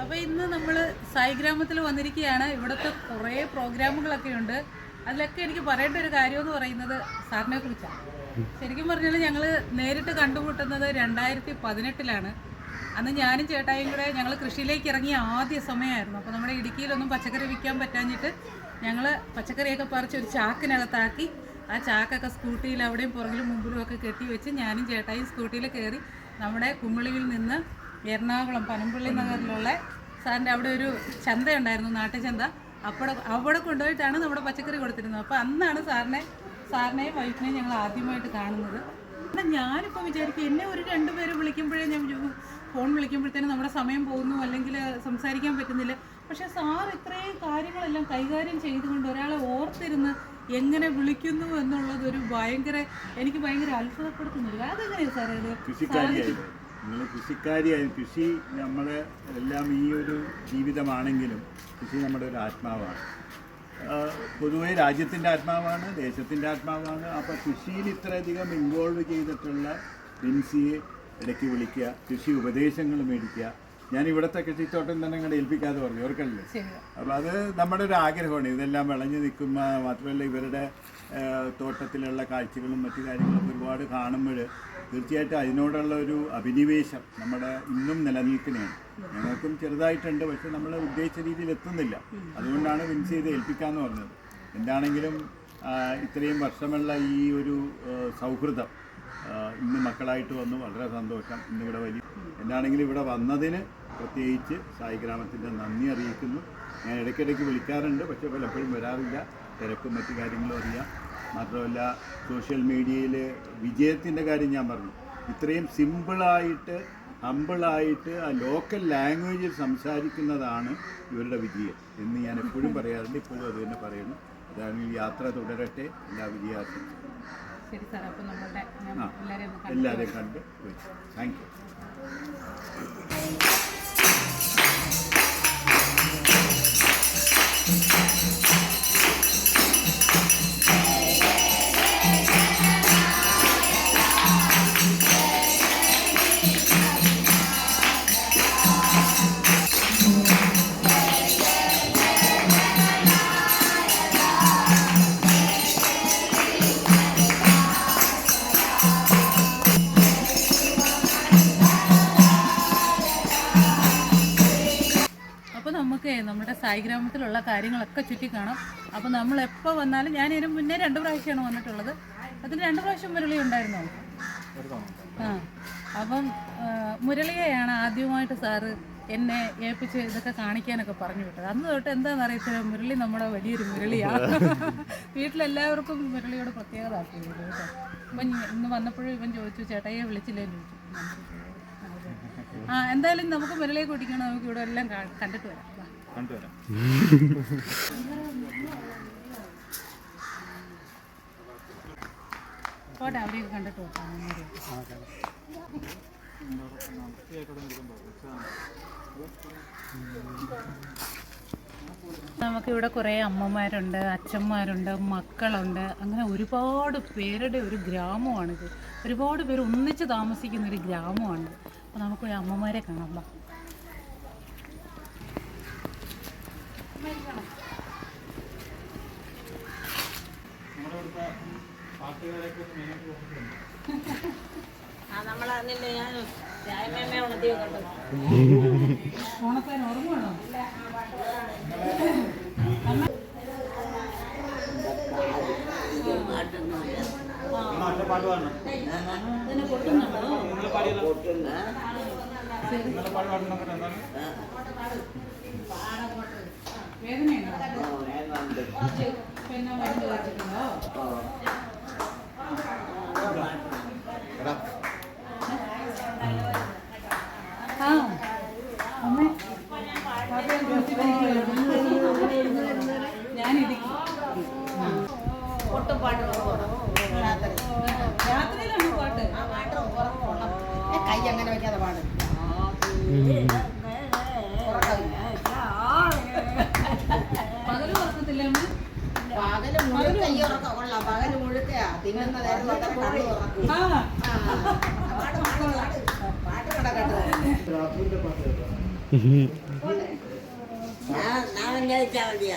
അപ്പോൾ ഇന്ന് നമ്മൾ സായി ഗ്രാമത്തിൽ വന്നിരിക്കുകയാണ്. ഇവിടുത്തെ കുറേ പ്രോഗ്രാമുകളൊക്കെ ഉണ്ട്. അതിലൊക്കെ എനിക്ക് പറയേണ്ട ഒരു കാര്യം എന്ന് പറയുന്നത് സാറിനെ കുറിച്ചാണ്. ശരിക്കും പറഞ്ഞാൽ ഞങ്ങൾ നേരിട്ട് കണ്ടുമുട്ടുന്നത് രണ്ടായിരത്തി പതിനെട്ടിലാണ്. അന്ന് ഞാനും ചേട്ടായും കൂടെ ഞങ്ങൾ കൃഷിയിലേക്ക് ഇറങ്ങിയ ആദ്യ സമയമായിരുന്നു. അപ്പോൾ നമ്മുടെ ഇടുക്കിയിലൊന്നും പച്ചക്കറി വിൽക്കാൻ പറ്റാഞ്ഞിട്ട് ഞങ്ങൾ പച്ചക്കറിയൊക്കെ പറിച്ച് ഒരു ചാക്കിനകത്താക്കി ആ ചാക്കൊക്കെ സ്കൂട്ടിയിൽ അവിടെയും പുറകിലും മുമ്പിലും ഒക്കെ കെട്ടി വെച്ച് ഞാനും ചേട്ടായും സ്കൂട്ടിയിൽ കയറി നമ്മുടെ കുമിളിയിൽ നിന്ന് എറണാകുളം പനമ്പള്ളി നഗറിലുള്ള സാറിന്റെ അവിടെ ഒരു ചന്തയുണ്ടായിരുന്നു നാട്ടുചന്ത അവിടെ അവിടെ കൊണ്ടുപോയിട്ടാണ് നമ്മുടെ പച്ചക്കറി കൊടുത്തിരുന്നത്. അപ്പോൾ അന്നാണ് സാറിനെ സാറിനെയും വൈഫിനെയും ഞങ്ങൾ ആദ്യമായിട്ട് കാണുന്നത്. എന്നാൽ ഞാനിപ്പോൾ വിചാരിക്കും എന്നെ ഒരു രണ്ടുപേര് വിളിക്കുമ്പോഴേ ഞാൻ ഫോൺ വിളിക്കുമ്പോഴത്തേനും നമ്മുടെ സമയം പോകുന്നു അല്ലെങ്കിൽ സംസാരിക്കാൻ പറ്റുന്നില്ല. പക്ഷേ സാർ ഇത്രയും കാര്യങ്ങളെല്ലാം കൈകാര്യം ചെയ്തുകൊണ്ട് ഒരാളെ ഓർത്തിരുന്ന് എങ്ങനെ വിളിക്കുന്നു എന്നുള്ളത് ഒരു ഭയങ്കര എനിക്ക് ഭയങ്കര അത്ഭുതപ്പെടുത്തുന്നില്ല അതെങ്ങനെയാണ് സാറേ ഇത്? നിങ്ങൾ കൃഷിക്കാരിയായി. കൃഷി നമ്മൾ എല്ലാം ഈ ഒരു ജീവിതമാണെങ്കിലും കൃഷി നമ്മുടെ ഒരു ആത്മാവാണ്. പൊതുവേ രാജ്യത്തിന്റെ ആത്മാവാണ് ദേശത്തിന്റെ ആത്മാവാണ്. അപ്പോൾ കൃഷിയിൽ ഇത്രയധികം ഇൻവോൾവ് ചെയ്തിട്ടുള്ള ബിൻസിയെ ഇടയ്ക്ക് വിളിക്കുക കൃഷി ഉപദേശങ്ങൾ മേടിക്കുക. ഞാൻ ഇവിടുത്തെ കൃഷിത്തോട്ടം തന്നെ ഇങ്ങനെ ഏൽപ്പിക്കാതെ പറഞ്ഞു ഓർക്കല്ലേ അപ്പോൾ അത് നമ്മുടെ ഒരു ആഗ്രഹമാണ്. ഇതെല്ലാം വിളഞ്ഞു നിൽക്കുമ്പോൾ മാത്രമല്ല ഇവരുടെ തോട്ടത്തിലുള്ള കാഴ്ചകളും മറ്റു കാര്യങ്ങളും ഒരുപാട് കാണുമ്പോൾ തീർച്ചയായിട്ടും അതിനോടുള്ള ഒരു അഭിനിവേശം നമ്മുടെ ഇന്നും നിലനിൽക്കുന്നതാണ് ഞങ്ങൾക്കും ചെറുതായിട്ടുണ്ട് പക്ഷെ നമ്മൾ ഉദ്ദേശിച്ച രീതിയിൽ എത്തുന്നില്ല. അതുകൊണ്ടാണ് വിൻസ് ചെയ്ത് ഏൽപ്പിക്കാമെന്ന് പറഞ്ഞത്. എന്താണെങ്കിലും ഇത്രയും വർഷമുള്ള ഈ ഒരു സൗഹൃദം ഇന്ന് മക്കളായിട്ട് വന്നു വളരെ സന്തോഷം ഇന്നിവിടെ വലിയ എന്താണെങ്കിലും ഇവിടെ വന്നതിന് പ്രത്യേകിച്ച് സായി ഗ്രാമത്തിന്റെ നന്ദി അറിയിക്കുന്നു. ഞാൻ ഇടയ്ക്കിടയ്ക്ക് വിളിക്കാറുണ്ട് പക്ഷേ പലപ്പോഴും വരാറില്ല. തിരക്കും മറ്റു കാര്യങ്ങളും അറിയാം. മാത്രമല്ല സോഷ്യൽ മീഡിയയിൽ വിജയത്തിന്റെ കാര്യം ഞാൻ പറഞ്ഞു. ഇത്രയും സിമ്പിളായിട്ട് ഹമ്പിളായിട്ട് ആ ലോക്കൽ ലാംഗ്വേജിൽ സംസാരിക്കുന്നതാണ് ഇവരുടെ വിജയം എന്ന് ഞാൻ എപ്പോഴും പറയാറുണ്ട് ഇപ്പോഴും അത് തന്നെ പറയുന്നു. അതാണെങ്കിൽ യാത്ര തുടരട്ടെ എല്ലാ വിജയാശംസകളും എല്ലാവരെയും കണ്ട് താങ്ക് യു സായി ഗ്രാമത്തിലുള്ള കാര്യങ്ങളൊക്കെ കാണാം അപ്പോൾ നമ്മൾ എപ്പോൾ വന്നാലും ഞാൻ ഇതിന് മുന്നേ രണ്ട് പ്രാവശ്യമാണ് വന്നിട്ടുള്ളത്. അതിന് രണ്ട് പ്രാവശ്യം മുരളി ഉണ്ടായിരുന്നോ? ആ. അപ്പം മുരളിയെയാണ് ആദ്യമായിട്ട് സാറ് എന്നെ ഏൽപ്പിച്ച് ഇതൊക്കെ കാണിക്കാനൊക്കെ പറഞ്ഞു വിട്ടത്. അന്ന് തൊട്ട് എന്താണെന്ന് അറിയത്തില്ല മുരളി നമ്മുടെ വലിയൊരു മുരളിയാണ് വീട്ടിലെല്ലാവർക്കും മുരളിയോട് പ്രത്യേകത ആക്കിയത് കേട്ടോ. അപ്പം ഇന്ന് വന്നപ്പോഴും ഇവൻ ചോദിച്ചു ചേട്ടയെ വിളിച്ചില്ലേ? എന്ന് ചോദിച്ചു. ആ എന്തായാലും നമുക്ക് മുരളിയെ കുടിക്കണം നമുക്ക് ഇവിടെ എല്ലാം കണ്ടിട്ട് വരാം. കണ്ടുവരാം. പോട്ടെ അവരെയൊക്കെ നമുക്കിവിടെ കുറേ അമ്മമാരുണ്ട് അച്ഛന്മാരുണ്ട് മക്കളുണ്ട്. അങ്ങനെ ഒരുപാട് പേരുടെ ഒരു ഗ്രാമമാണിത്. ഒരുപാട് പേര് ഒന്നിച്ച് താമസിക്കുന്ന ഒരു ഗ്രാമമാണ്. അപ്പോൾ നമുക്ക് അമ്മമാരെ കാണാം വാ. ആ നമ്മളറിഞ്ഞില്ലേ ഞാൻ ചായമേമ ഉണർത്തി കണ്ടു ഓണപ്പാൻ ഓർമ്മയാണോ ഇതിനെ കൊട്ടുന്നുണ്ടോ ശരി. വേദനയുണ്ടോ പിന്നെ മരുന്ന് കഴിച്ചിട്ടുണ്ടോ ആ. ഞാൻ ഞാൻ വിചാരിച്ചാൽ മതിയോ?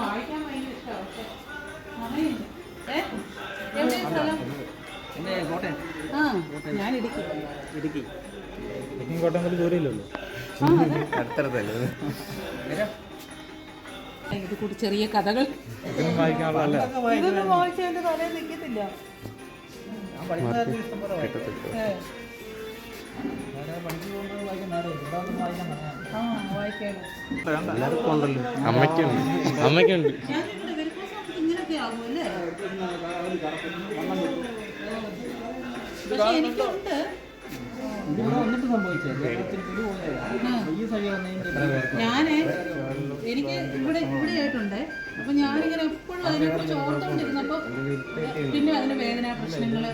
വായിക്കാൻ ഭയങ്കര ഇഷ്ടമാണ് പക്ഷെ സമയമില്ല. ഏ? എവിടെയാ സ്ഥലം? ആ ഞാൻ ഇടുക്കി. ഇടുക്കി. ഇടുക്കി കോട്ടയം ദൂരമില്ലല്ലോ. ഇത് കൂടി ചെറിയ കഥകൾ. ഇതൊന്നും വായിക്കാനുള്ള ഇതൊന്നും വായിച്ച എന്റെ തലയിൽ നിൽക്കത്തില്ല. ഞാൻ എല്ലാവർക്കും ഉണ്ടല്ലോ. അമ്മയ്ക്കുണ്ട്. അമ്മയ്ക്കുണ്ട്. ഇങ്ങനെയൊക്കെ ആകും അല്ലേ പക്ഷെ എനിക്കുണ്ട്. ഞാൻ എനിക്ക് ഇവിടെ ഇവിടെ ആയിട്ടുണ്ട്. അപ്പൊ ഞാനിങ്ങനെ എപ്പോഴും അതിനെക്കുറിച്ച് ഓർത്തുകൊണ്ടിരുന്നപ്പോ പിന്നെ അതിന് വേദന പ്രശ്നങ്ങൾ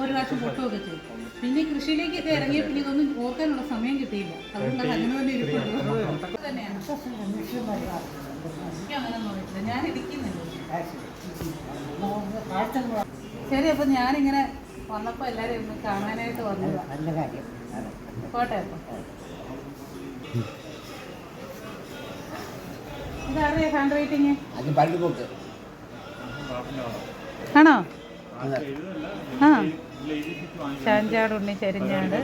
ഒരു പ്രാവശ്യം പൊട്ടുമൊക്കെ ചെയ്തു. പിന്നെ കൃഷിയിലേക്ക് ഇറങ്ങിയ പിന്നെ ഇതൊന്നും ഓർക്കാനുള്ള സമയം കിട്ടിയില്ല. അതുകൊണ്ട് അങ്ങനെ തന്നെ ഇരിപ്പുള്ളൂ തന്നെയാണ്. ഞാൻ ഇരിക്കുന്നില്ല ശരി അപ്പൊ ഞാനിങ്ങനെ എല്ലാവരും ഒന്ന് കാണാനായിട്ട് വന്നതാ. നല്ല കാര്യം. പോട്ടെ ഹാൻഡ് റൈറ്റിങ് അത് പള്ളിപ്പോക്ക് ആണോ? ആ. ചാഞ്ചാട് ഉണ്ണി ചരിഞ്ഞാട്.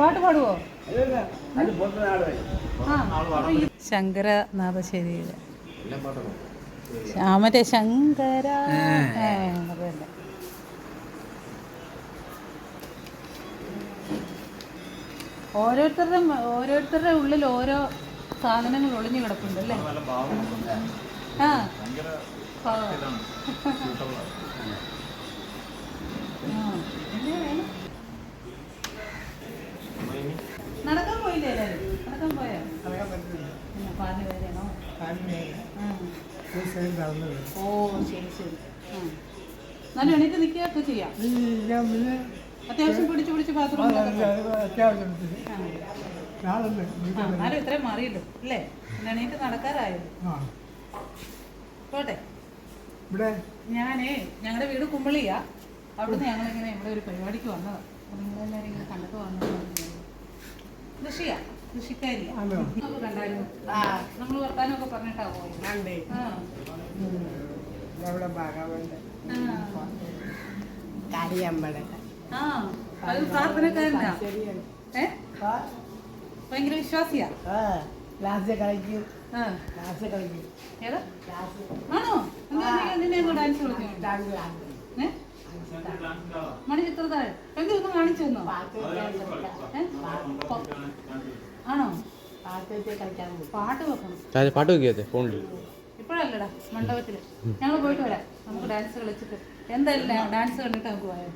പാട്ട് പാടുവോ? ആ. ശങ്കര നാദശേരിയിൽ ആ മറ്റേ ശങ്കര അത് തന്നെ ഓരോരുത്തരുടെ ഓരോരുത്തരുടെ ഉള്ളിൽ ഓരോ സാധനങ്ങൾ ഒളിഞ്ഞു കിടക്കുന്നുണ്ട് അല്ലേ? ആ. നടക്കാൻ പോയില്ലേ നടക്കാൻ പോയോ. ഓ ശരി ശരി. നല്ല എണീറ്റ് നിൽക്കുകയൊക്കെ ചെയ്യാം. അത്യാവശ്യം പിടിച്ചു പിടിച്ച് ബാത്റൂം എന്നാലും ഇത്രയും മാറിയില്ലോ അല്ലേ? എണീറ്റ് നടക്കാറായല്ലോ പോട്ടെ. ഇവിടെ? ഞാനേ ഞങ്ങളുടെ വീട് കുമ്പളിയാ. അവിടുന്ന് ഞങ്ങളിങ്ങനെ ഇവിടെ ഒരു പരിപാടിക്ക് വന്നതാ. നിങ്ങളെല്ലാവരും ഇങ്ങനെ കണ്ടപ്പോൾ വന്നത്. കൃഷിയാ കൃഷിക്കാരിയാ. കണ്ടായിരുന്നു ആ നമ്മൾ വർത്താനമൊക്കെ പറഞ്ഞിട്ടാ പോയി. ആ. അവിടെ ഭാഗവണ്ട് ആ. കരിയമ്പല. ആ അത് പ്രാർത്ഥനക്കാരനാ. ഏ? ഭയങ്കര വിശ്വാസിയാ. ക്ലാസ് കളിക്കും. ക്ലാസ് കളിക്കും. ഏതാ? ആണോ? നിന്നെ ഡാൻസ് കളിച്ചു ഏ? മണി ചിത്രതാഴ്. എന്ത് ഒന്ന് കാണിച്ചു തന്നോ? ആണോ? പാട്ട് വെക്കണം. പാട്ട് വെക്കാതെ ഫോണിൽ ഇപ്പോഴല്ലടാ മണ്ഡപത്തിൽ. ഞങ്ങൾ പോയിട്ട് വരാം. നമുക്ക് ഡാൻസ് കളിച്ചിട്ട്. എന്തായാലും ഡാൻസ് കണ്ടിട്ട് നമുക്ക് പോയാൽ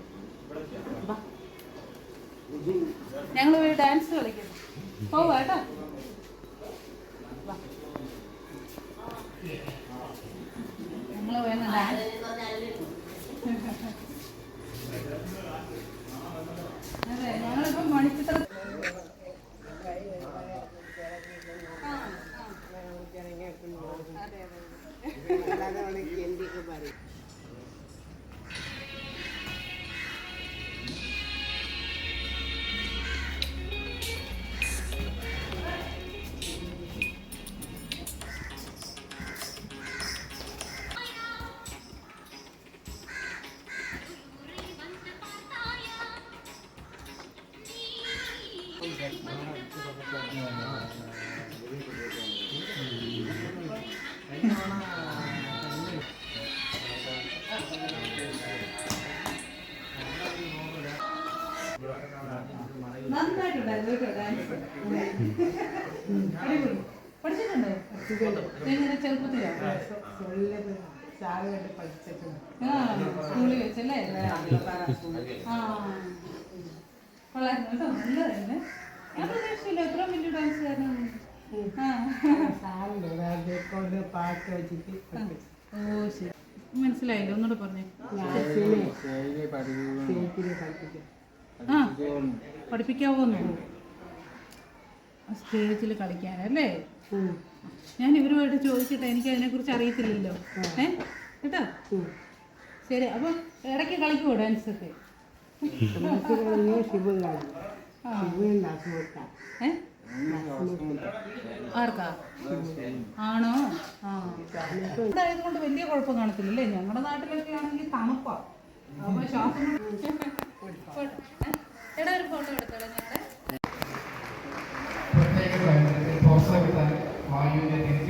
ഞങ്ങൾ ഒരു ഡാൻസ് കളിക്കും പോവാ കേട്ടോ. ഞങ്ങൾ വേണം ഡാൻസ് അതെ ഞങ്ങളിപ്പം മണിച്ചിത്ര അതെ അതെ എന്തൊക്കെ നന്നായിട്ടുണ്ടായിരുന്നു കേട്ടോ ഡാൻസ് അടിപൊളി. പഠിച്ചിട്ടുണ്ടോ? എങ്ങനെ? ചെറുപ്പത്തിലോ? സ്കൂളിൽ വെച്ചല്ലേ? ആ കൊള്ളായിരുന്നു കേട്ടോ. നല്ലതായിരുന്നു ഞാൻ വെച്ചിട്ട് ഓ ശരി. മനസ്സിലായില്ല. ഒന്നുകൂടെ പറഞ്ഞേ. ആ സ്റ്റേജിൽ കളിക്കാനല്ലേ? ഞാൻ ഇവരുമായിട്ട് ചോദിക്കട്ടെ. എനിക്ക് അതിനെക്കുറിച്ച് അറിയത്തില്ലല്ലോ. ഏ? കേട്ടോ? ശരി. അപ്പം ഇടയ്ക്ക് കളിക്കുമോ ഡാൻസ് ആർക്കാ? ആണോ? ആ. ഇതായതുകൊണ്ട് വലിയ കുഴപ്പം കാണത്തില്ലേ ഞങ്ങളുടെ നാട്ടിലൊക്കെ ആണെങ്കിൽ തണുപ്പാ. അപ്പൊ ശ്വാസം എടാ ഒരു ഫോട്ടോ എടുത്തോടെ ഞങ്ങളുടെ വായുവിന്റെ തിരിച്ചു